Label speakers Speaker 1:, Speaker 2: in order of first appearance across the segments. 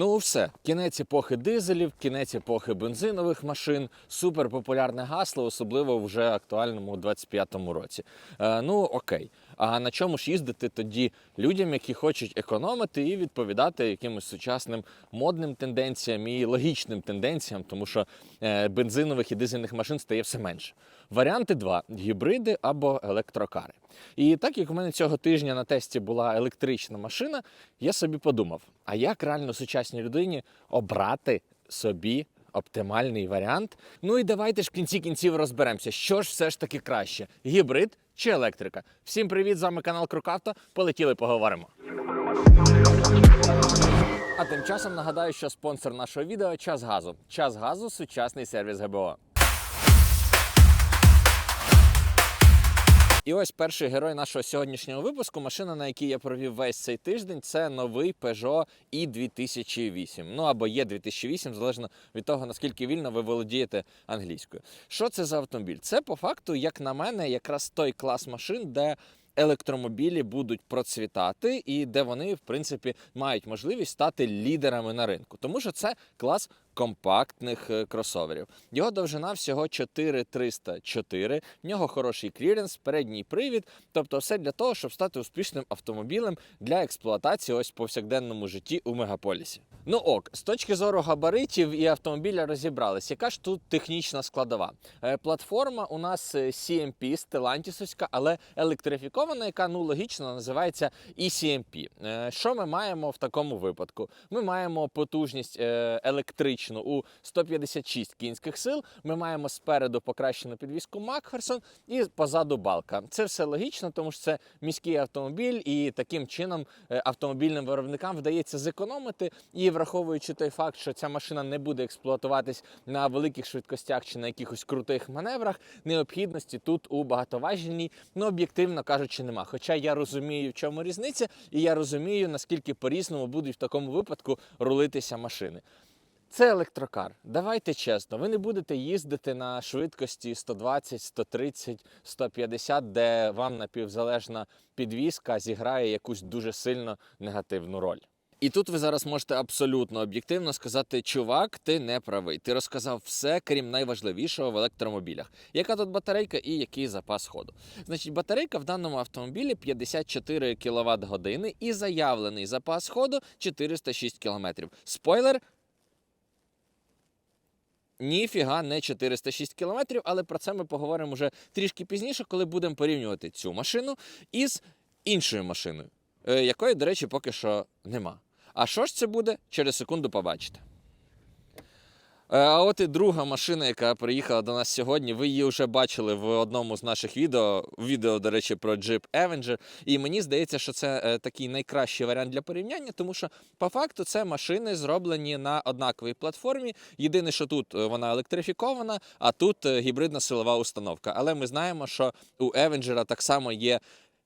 Speaker 1: Ну, все, кінець епохи дизелів, кінець епохи бензинових машин, суперпопулярне гасло, особливо вже актуальному у 25-му році. Е, ну окей. А на чому ж їздити тоді людям, які хочуть економити і відповідати якимось сучасним модним тенденціям і логічним тенденціям, тому що е, бензинових і дизельних машин стає все менше. Варіанти два: гібриди або електрокари. І так як у мене цього тижня на тесті була електрична машина, я собі подумав: а як реально сучасній людині обрати собі оптимальний варіант? Ну і давайте ж в кінці кінців розберемося, що ж все ж таки краще: гібрид чи електрика. Всім привіт! З вами канал Крокавто. Полетіли, поговоримо. А тим часом нагадаю, що спонсор нашого відео час газу. Час газу сучасний сервіс ГБО. І ось перший герой нашого сьогоднішнього випуску. Машина, на якій я провів весь цей тиждень, це новий Peugeot i 2008. Ну або є 2008, залежно від того, наскільки вільно ви володієте англійською. Що це за автомобіль? Це по факту, як на мене, якраз той клас машин, де електромобілі будуть процвітати, і де вони, в принципі, мають можливість стати лідерами на ринку, тому що це клас компактних е, кросоверів. Його довжина всього 4304, в нього хороший кліренс, передній привід, тобто все для того, щоб стати успішним автомобілем для експлуатації ось в повсякденному житті у мегаполісі. Ну ок, з точки зору габаритів і автомобіля розібрались. Яка ж тут технічна складова? Е, Платформа у нас е, CMP стелантісовська, але електрифікована, яка ну логічно називається ECMP. Що ми маємо в такому випадку? Ми маємо потужність е, електричну у 156 кінських сил. Ми маємо спереду покращену підвіску Макферсон і позаду балка. Це все логічно, тому що це міський автомобіль, і таким чином е, автомобільним виробникам вдається зекономити. І враховуючи той факт, що ця машина не буде експлуатуватись на великих швидкостях чи на якихось крутих маневрах, необхідності тут у багатоважільній, ну об'єктивно кажучи, нема. Хоча я розумію, в чому різниця, і я розумію, наскільки по-різному будуть в такому випадку рулитися машини. Це електрокар. Давайте чесно, ви не будете їздити на швидкості 120, 130, 150, де вам напівзалежна підвізка зіграє якусь дуже сильно негативну роль. І тут ви зараз можете абсолютно об'єктивно сказати: чувак, ти не правий. Ти розказав все, крім найважливішого в електромобілях. Яка тут батарейка і який запас ходу? Значить, батарейка в даному автомобілі 54 кВт години і заявлений запас ходу 406 км. Спойлер. Ніфіга не 406 кілометрів, але про це ми поговоримо вже трішки пізніше, коли будемо порівнювати цю машину із іншою машиною, е, якої, до речі, поки що нема. А що ж це буде? Через секунду побачите. Е, А от і друга машина, яка приїхала до нас сьогодні. Ви її вже бачили в одному з наших відео. Відео, до речі, про Jeep Avenger. І мені здається, що це е, такий найкращий варіант для порівняння, тому що по факту це машини зроблені на однаковій платформі. Єдине, що тут е, вона електрифікована, а тут гібридна силова установка. Але ми знаємо, що у Avenger так само є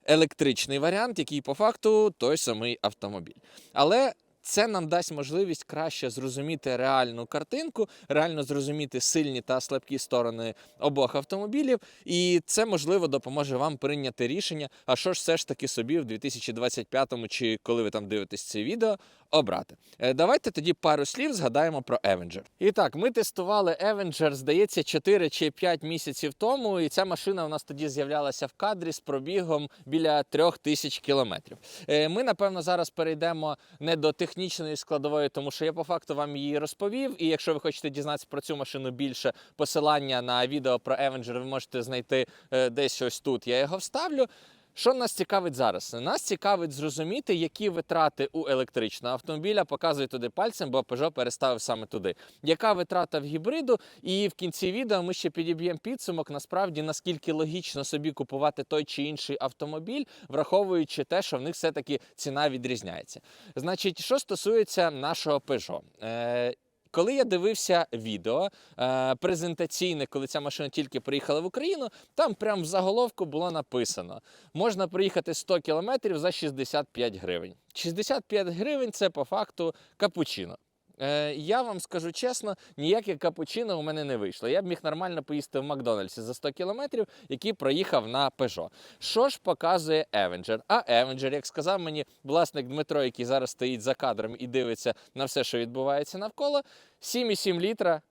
Speaker 1: електричний варіант, який по факту той самий автомобіль. Але це нам дасть можливість краще зрозуміти реальну картинку, реально зрозуміти сильні та слабкі сторони обох автомобілів, і це можливо допоможе вам прийняти рішення, а що ж все ж таки собі в 2025-му, чи коли ви там дивитесь це відео, обрати. Е, Давайте тоді пару слів згадаємо про Avenger. І так, ми тестували Avenger, здається, 4 чи 5 місяців тому, і ця машина у нас тоді з'являлася в кадрі з пробігом біля 3000 кілометрів. Е, Ми, напевно, зараз перейдемо не до технічної складової, тому що я по факту вам її розповів. І якщо ви хочете дізнатися про цю машину більше, посилання на відео про Avenger ви можете знайти е, десь ось тут. Я його вставлю. Що нас цікавить зараз? Нас цікавить зрозуміти, які витрати у електричного автомобіля. Показую туди пальцем, бо Peugeot переставив саме туди. Яка витрата в гібриду? І в кінці відео ми ще підіб'ємо підсумок. Насправді наскільки логічно собі купувати той чи інший автомобіль, враховуючи те, що в них все-таки ціна відрізняється. Значить, що стосується нашого Peugeot. Е, коли я дивився відео е, презентаційне, коли ця машина тільки приїхала в Україну, там прямо в заголовку було написано: можна приїхати 100 кілометрів за 65 гривень. 65 гривень це по факту капучино. Е, я вам скажу чесно, ніяке капучино у мене не вийшло. Я б міг нормально поїсти в Макдональдсі за 100 кілометрів, який проїхав на Peugeot. Що ж показує Avenger? А Avenger, як сказав мені власник Дмитро, який зараз стоїть за кадром і дивиться на все, що відбувається навколо, 7,7 літра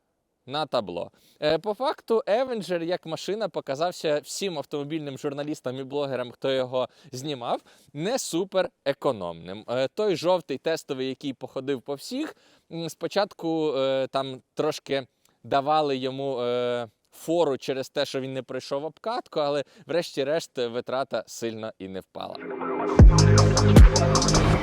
Speaker 1: на табло. Е, По факту, Avenger як машина показався всім автомобільним журналістам і блогерам, хто його знімав, не супер економним. Е, Той жовтий тестовий, який походив по всіх, спочатку е, там трошки давали йому. Фору через те, що він не пройшов обкатку, але врешті-решт витрата сильно і не впала.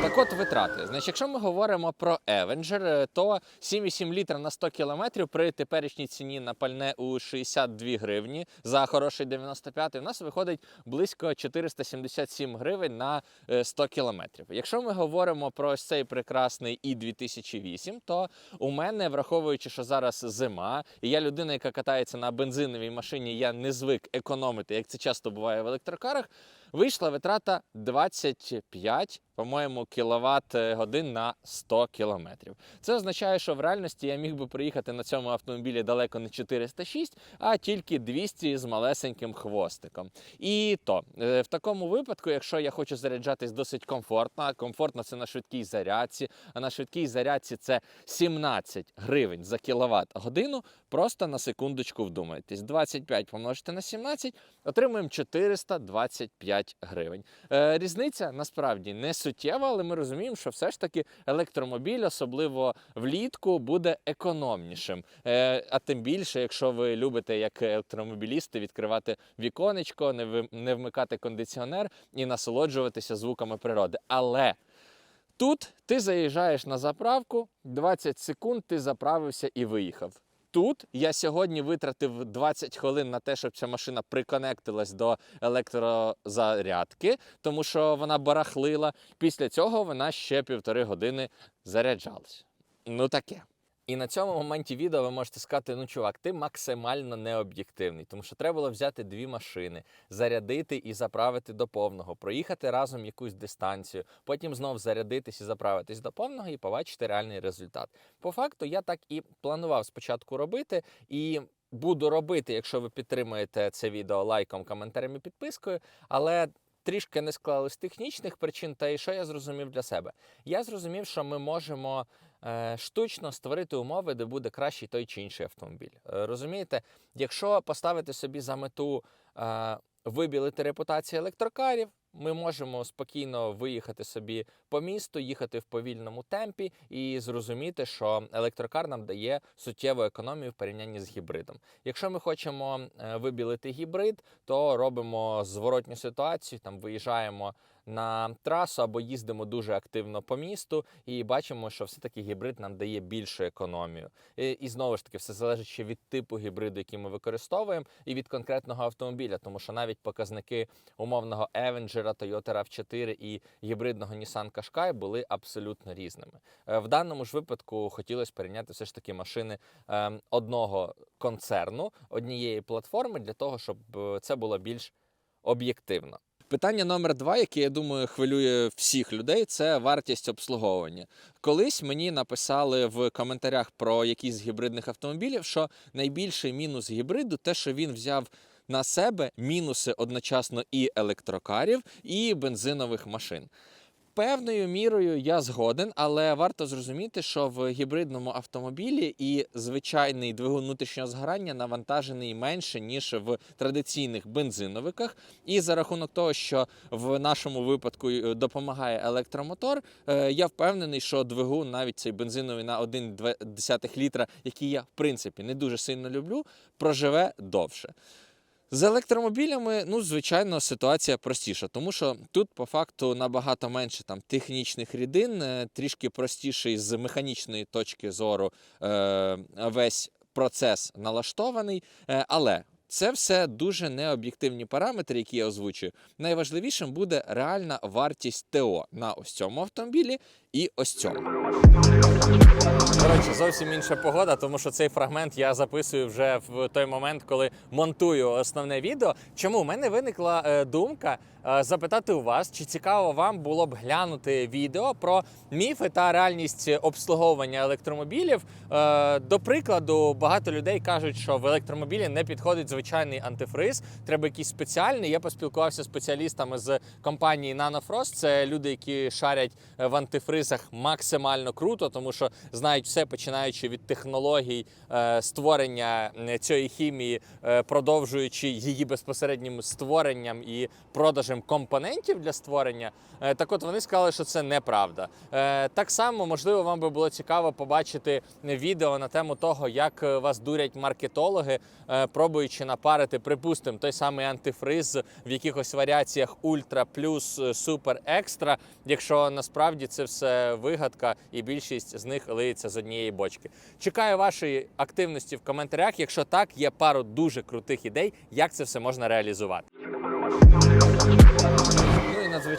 Speaker 1: Так от витрати. Значить, якщо ми говоримо про Avenger, е, то 7,7 літра на 100 кілометрів при теперішній ціні на пальне у 62 гривні за хороший 95 у нас виходить близько 477 гривень на е, 100 кілометрів. Якщо ми говоримо про ось цей прекрасний і 2008, то у мене, враховуючи, що зараз зима, і я людина, яка катається на бензиновій машині, я не звик економити, як це часто буває в електрокарах. Вийшла витрата 25, по-моєму, кіловат годин на 100 кілометрів. Це означає, що в реальності я міг би приїхати на цьому автомобілі далеко не 406, а тільки 200 з малесеньким хвостиком. І то е, в такому випадку, якщо я хочу заряджатись досить комфортно, а комфортно це на швидкій зарядці, а на швидкій зарядці це 17 гривень за кіловат годину. Просто на секундочку вдумайтесь. 25 помножити на 17, отримуємо 425 гривень. Е, різниця насправді не суттєва, але ми розуміємо, що все ж таки електромобіль, особливо влітку, буде економнішим. Е, а тим більше, якщо ви любите, як електромобілісти, відкривати віконечко, не вмикати кондиціонер і насолоджуватися звуками природи. Але тут ти заїжджаєш на заправку, 20 секунд ти заправився і виїхав. Тут я сьогодні витратив 20 хвилин на те, щоб ця машина приконектилась до електрозарядки, тому що вона барахлила. Після цього вона ще півтори години заряджалась. Ну таке. І на цьому моменті відео ви можете сказати: ну чувак, ти максимально необ'єктивний, тому що треба було взяти дві машини, зарядити і заправити до повного, проїхати разом якусь дистанцію, потім знов зарядитись і заправитись до повного і побачити реальний результат. По факту, я так і планував спочатку робити і. Буду робити, якщо ви підтримуєте це відео лайком, коментарем і підпискою, але трішки не склалось технічних причин. Та і що я зрозумів для себе? Я зрозумів, що ми можемо штучно створити умови, де буде кращий той чи інший автомобіль. Е, розумієте, якщо поставити собі за мету е, вибілити репутацію електрокарів, ми можемо спокійно виїхати собі по місту, їхати в повільному темпі і зрозуміти, що електрокар нам дає суттєву економію в порівнянні з гібридом. Якщо ми хочемо е, вибілити гібрид, то робимо зворотню ситуацію, там виїжджаємо на трасу або їздимо дуже активно по місту і бачимо, що все-таки гібрид нам дає більшу економію. І, і знову ж таки, все залежить ще від типу гібриду, який ми використовуємо, і від конкретного автомобіля, тому що навіть показники умовного Avenger, Toyota RAV4 і гібридного Nissan Qashqai були абсолютно різними. Е, В даному ж випадку хотілося порівняти все ж таки машини ем, одного концерну, однієї платформи для того, щоб е, це було більш об'єктивно. Питання номер два, яке я думаю хвилює всіх людей, це вартість обслуговування. Колись мені написали в коментарях про якісь гібридних автомобілів, що найбільший мінус гібриду те, що він взяв на себе мінуси одночасно і електрокарів, і бензинових машин. Певною мірою я згоден, але варто зрозуміти, що в гібридному автомобілі і звичайний двигун внутрішнього згорання навантажений менше ніж в традиційних бензиновиках. І за рахунок того, що в нашому випадку е, допомагає електромотор, е, я впевнений, що двигун, навіть цей бензиновий на 1,2 літра, який я в принципі не дуже сильно люблю, проживе довше. З електромобілями, ну, звичайно, ситуація простіша, тому що тут по факту набагато менше там технічних рідин, е, трішки простіший з механічної точки зору е, весь процес налаштований. Е, але це все дуже необ'єктивні параметри, які я озвучую. Найважливішим буде реальна вартість ТО на ось цьому автомобілі і ось цьому. Коротше, зовсім інша погода, тому що цей фрагмент я записую вже в той момент, коли монтую основне відео. Чому У мене виникла е, думка е, запитати у вас, чи цікаво вам було б глянути відео про міфи та реальність обслуговування електромобілів. Е, до прикладу, багато людей кажуть, що в електромобілі не підходить звичайний антифриз, треба якийсь спеціальний. Я поспілкувався з спеціалістами з компанії Nanofrost. Це люди, які шарять в антифризах максимально круто, тому що знають все, починаючи від технологій е, створення е, цієї хімії, е, продовжуючи її безпосереднім створенням і продажем компонентів для створення. Так от вони сказали, що це неправда. Так само, можливо, вам би було цікаво побачити відео на тему того, як вас дурять маркетологи, пробуючи напарити, припустимо, той самий антифриз в якихось варіаціях ультра плюс супер екстра, якщо насправді це все вигадка, і більшість з них лиється з однієї бочки. Чекаю вашої активності в коментарях. Якщо так, є пару дуже крутих ідей, як це все можна реалізувати.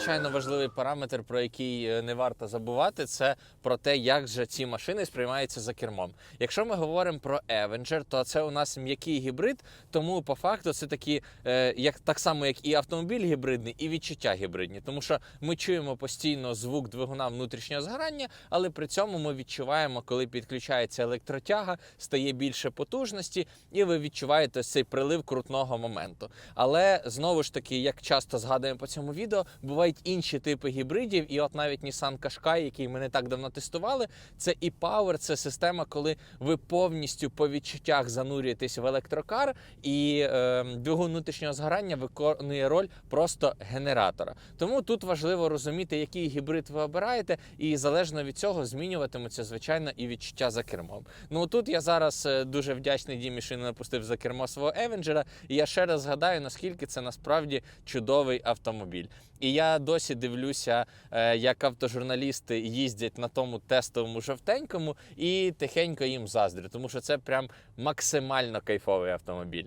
Speaker 1: Надзвичайно важливий параметр, про який е, не варто забувати, це про те, як же ці машини сприймаються за кермом. Якщо ми говоримо про Avenger, то це у нас м'який гібрид, тому по факту це такі, е, як так само, як і автомобіль гібридний, і відчуття гібридні. Тому що ми чуємо постійно звук двигуна внутрішнього згорання, але при цьому ми відчуваємо, коли підключається електротяга, стає більше потужності, і ви відчуваєте цей прилив крутного моменту. Але знову ж таки, як часто згадуємо по цьому відео, бувають інші типи гібридів, і от навіть Nissan Qashqai, який ми не так давно тестували, це і Power, це система, коли ви повністю по відчуттях занурюєтесь в електрокар, і е, двигун внутрішнього згорання виконує роль просто генератора. Тому тут важливо розуміти, який гібрид ви обираєте, і залежно від цього змінюватимуться звичайно і відчуття за кермом. Ну тут я зараз е, дуже вдячний Дімі, що не напустив за кермо свого Евенджера. І я ще раз згадаю, наскільки це насправді чудовий автомобіль. І я досі дивлюся, е, як автожурналісти їздять на тому тестовому жовтенькому і тихенько їм заздрю, тому що це прям максимально кайфовий автомобіль.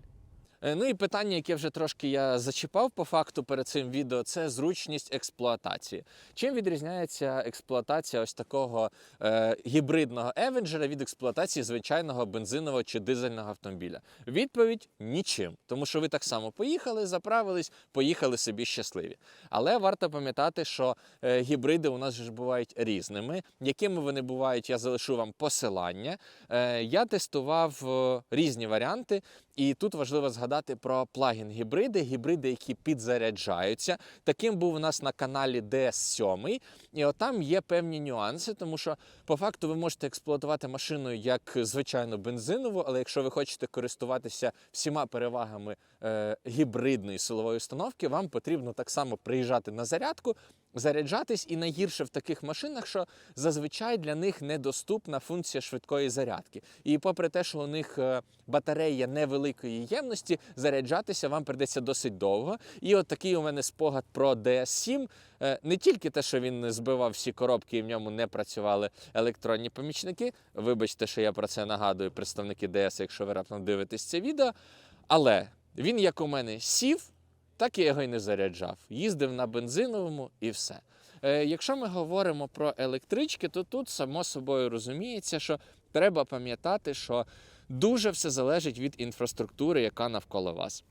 Speaker 1: Е, Ну і питання, яке вже трошки я зачіпав по факту перед цим відео, це зручність експлуатації. Чим відрізняється експлуатація ось такого е, гібридного евенджера від експлуатації звичайного бензинового чи дизельного автомобіля? Відповідь нічим, тому що ви так само поїхали, заправились, поїхали собі щасливі. Але варто пам'ятати, що е, гібриди у нас ж бувають різними. Якими вони бувають, я залишу вам посилання. Е, я тестував е, різні варіанти. І тут важливо згадати про плагін-гібриди, гібриди, які підзаряджаються. Таким був у нас на каналі DS7. І там є певні нюанси, тому що по факту ви можете експлуатувати машину як звичайну бензинову, але якщо ви хочете користуватися всіма перевагами е, гібридної силової установки, вам потрібно так само приїжджати на зарядку, заряджатись, і найгірше в таких машинах, що зазвичай для них недоступна функція швидкої зарядки. І попри те, що у них е, батарея невеликої ємності, заряджатися вам придеться досить довго. І от такий у мене спогад про DS7. Е, Не тільки те, що він збивав всі коробки і в ньому не працювали електронні помічники. Вибачте, що я про це нагадую, представники DS, якщо ви раптом дивитесь це відео. Але він, як у мене, сів, так я його і не заряджав. Їздив на бензиновому і все. Е, Якщо ми говоримо про електрички, то тут само собою розуміється, що треба пам'ятати, що дуже все залежить від інфраструктури, яка навколо вас.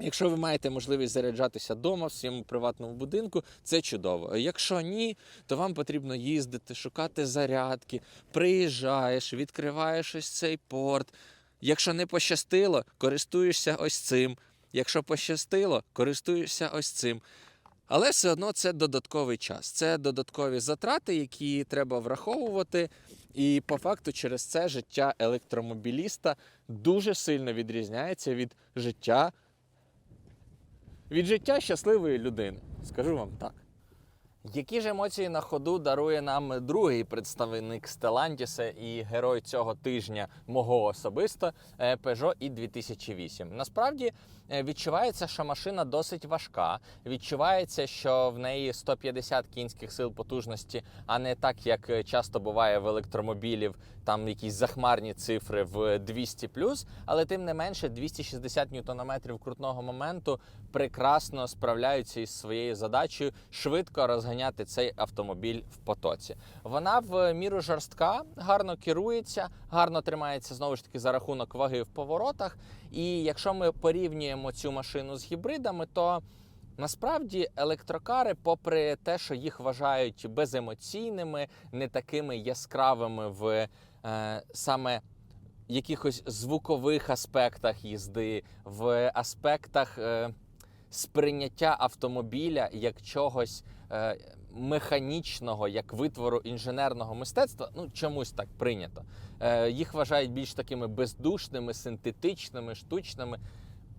Speaker 1: Якщо ви маєте можливість заряджатися вдома в своєму приватному будинку, це чудово. Якщо ні, то вам потрібно їздити, шукати зарядки, приїжджаєш, відкриваєш ось цей порт. Якщо не пощастило, користуєшся ось цим. Якщо пощастило, користуєшся ось цим. Але все одно це додатковий час, це додаткові затрати, які треба враховувати. І по факту через це життя електромобіліста дуже сильно відрізняється від життя від життя щасливої людини. Скажу вам так. Які ж емоції на ходу дарує нам другий представник Stellantis і герой цього тижня мого особисто е, Peugeot i 2008. Насправді е, відчувається, що машина досить важка. Відчувається, що в неї 150 кінських сил потужності, а не так, як часто буває в електромобілів, там якісь захмарні цифри в 200 але тим не менше 260 ньютонометрів крутного моменту прекрасно справляються із своєю задачею швидко розганяти розганяти цей автомобіль в потоці. Вона в міру жорстка, гарно керується, гарно тримається знову ж таки за рахунок ваги в поворотах. І якщо ми порівнюємо цю машину з гібридами, то Насправді електрокари, попри те, що їх вважають беземоційними, не такими яскравими в е, саме якихось звукових аспектах їзди, в аспектах е, сприйняття автомобіля як чогось механічного, як витвору інженерного мистецтва, ну чомусь так прийнято. Е, їх вважають більш такими бездушними, синтетичними, штучними.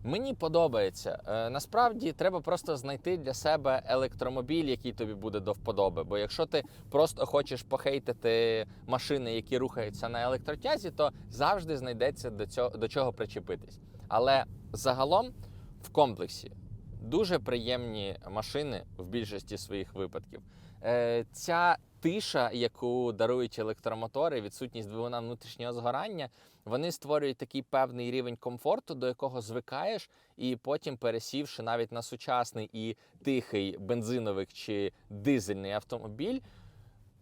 Speaker 1: Мені подобається. Е, насправді треба просто знайти для себе електромобіль, який тобі буде до вподоби. Бо якщо ти просто хочеш похейтити машини, які рухаються на електротязі, то завжди знайдеться до цього до чого причепитись. Але загалом в комплексі дуже приємні машини в більшості своїх випадків. Е, ця тиша, яку дарують електромотори, відсутність двигуна внутрішнього згорання, вони створюють такий певний рівень комфорту, до якого звикаєш, і потім, пересівши навіть на сучасний і тихий бензиновий чи дизельний автомобіль,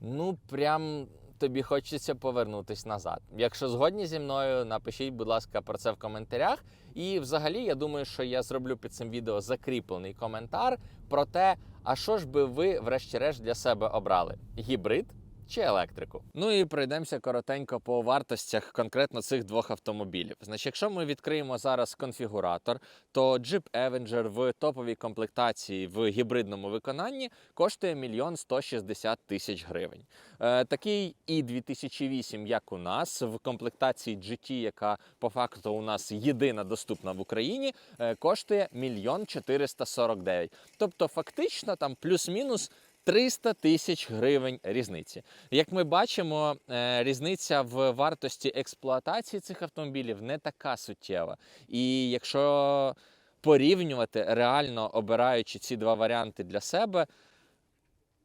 Speaker 1: ну прям тобі хочеться повернутись назад. Якщо згодні зі мною, напишіть, будь ласка, про це в коментарях. І взагалі, я думаю, що я зроблю під цим відео закріплений коментар про те, а що ж би ви, врешті-решт, для себе обрали: гібрид чи електрику? Ну і пройдемося коротенько по вартостях конкретно цих двох автомобілів. Значить, якщо ми відкриємо зараз конфігуратор, то Jeep Avenger в топовій комплектації в гібридному виконанні коштує мільйон 160 тисяч гривень. Е, такий і 2008, як у нас, в комплектації GT, яка по факту у нас єдина доступна в Україні, е, коштує мільйон 449. Тобто, фактично, там плюс-мінус. 300 тисяч гривень різниці. Як ми бачимо, е, різниця в вартості експлуатації цих автомобілів не така суттєва. І якщо порівнювати реально обираючи ці два варіанти для себе,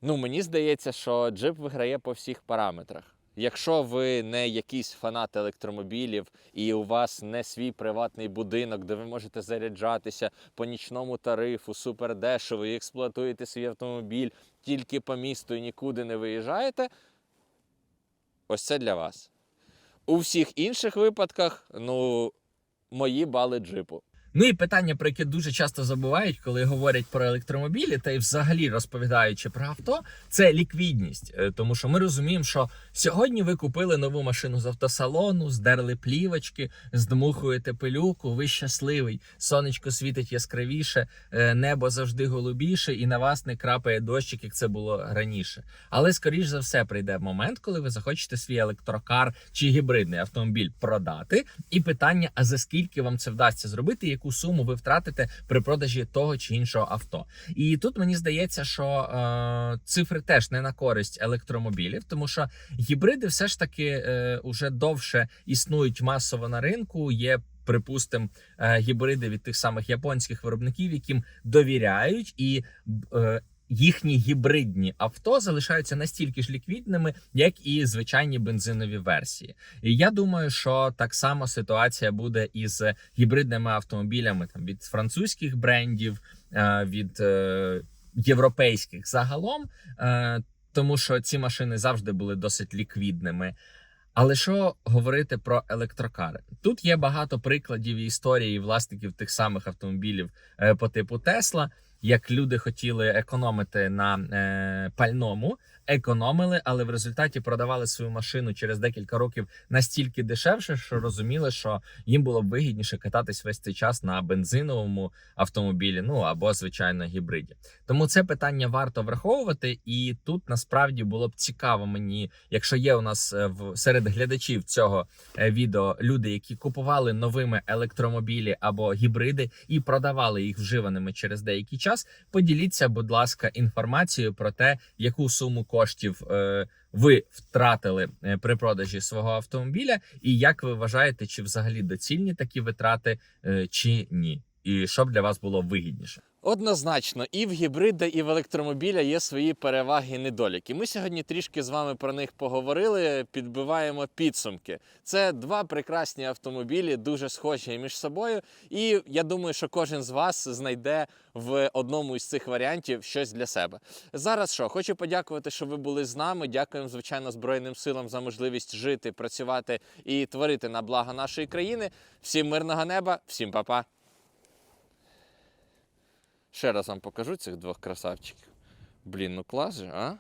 Speaker 1: ну мені здається, що джип виграє по всіх параметрах. Якщо ви не якийсь фанат електромобілів і у вас не свій приватний будинок, де ви можете заряджатися по нічному тарифу, супер дешево, і експлуатуєте свій автомобіль тільки по місту і нікуди не виїжджаєте, ось це для вас. У всіх інших випадках, ну, мої бали джипу.
Speaker 2: Ну і питання, про яке дуже часто забувають, коли говорять про електромобілі, та й взагалі розповідаючи про авто, це ліквідність. Е, Тому що ми розуміємо, що сьогодні ви купили нову машину з автосалону, здерли плівочки, здмухуєте пилюку, ви щасливий, сонечко світить яскравіше, е, небо завжди голубіше, і на вас не крапає дощик, як це було раніше. Але скоріш за все прийде момент, коли ви захочете свій електрокар чи гібридний автомобіль продати. І питання: а за скільки вам це вдасться зробити? Яку суму ви втратите при продажі того чи іншого авто? І тут мені здається, що е, цифри теж не на користь електромобілів, тому що гібриди все ж таки е, довше існують масово на ринку. Є Припустимо, е, гібриди від тих самих японських виробників, яким довіряють, і е, їхні гібридні авто залишаються настільки ж ліквідними, як і звичайні бензинові версії. І я думаю, що так само ситуація буде із гібридними автомобілями там від французьких брендів, е, від е, європейських загалом, е, тому що ці машини завжди були досить ліквідними. Але що говорити про електрокари? Тут є багато прикладів історії власників тих самих автомобілів по типу Тесла, як люди хотіли економити на е, пальному, економили, але в результаті продавали свою машину через декілька років настільки дешевше, що розуміли, що їм було б вигідніше кататись весь цей час на бензиновому автомобілі, ну або звичайно гібриді. Тому це питання варто враховувати, і тут насправді було б цікаво мені, якщо є у нас е, в серед глядачів цього е, відео люди, які купували новими електромобілі або гібриди і продавали їх вживаними через деякий час. Поділіться, будь ласка, інформацією про те, яку суму коштів е, ви втратили е, при продажі свого автомобіля, і як ви вважаєте, чи взагалі доцільні такі витрати, е, чи ні, і що б для вас було вигідніше.
Speaker 1: Однозначно, і в гібрида, і в електромобіля є свої переваги і недоліки. Ми сьогодні трішки з вами про них поговорили, підбиваємо підсумки. Це два прекрасні автомобілі, дуже схожі між собою. І я думаю, що кожен з вас знайде в одному із цих варіантів щось для себе. Зараз що, хочу подякувати, що ви були з нами. Дякуємо, звичайно, Збройним силам за можливість жити, працювати і творити на благо нашої країни. Всім мирного неба, всім па-па. Ще раз вам покажу цих двох красавчиків. Блін, ну клас же, а?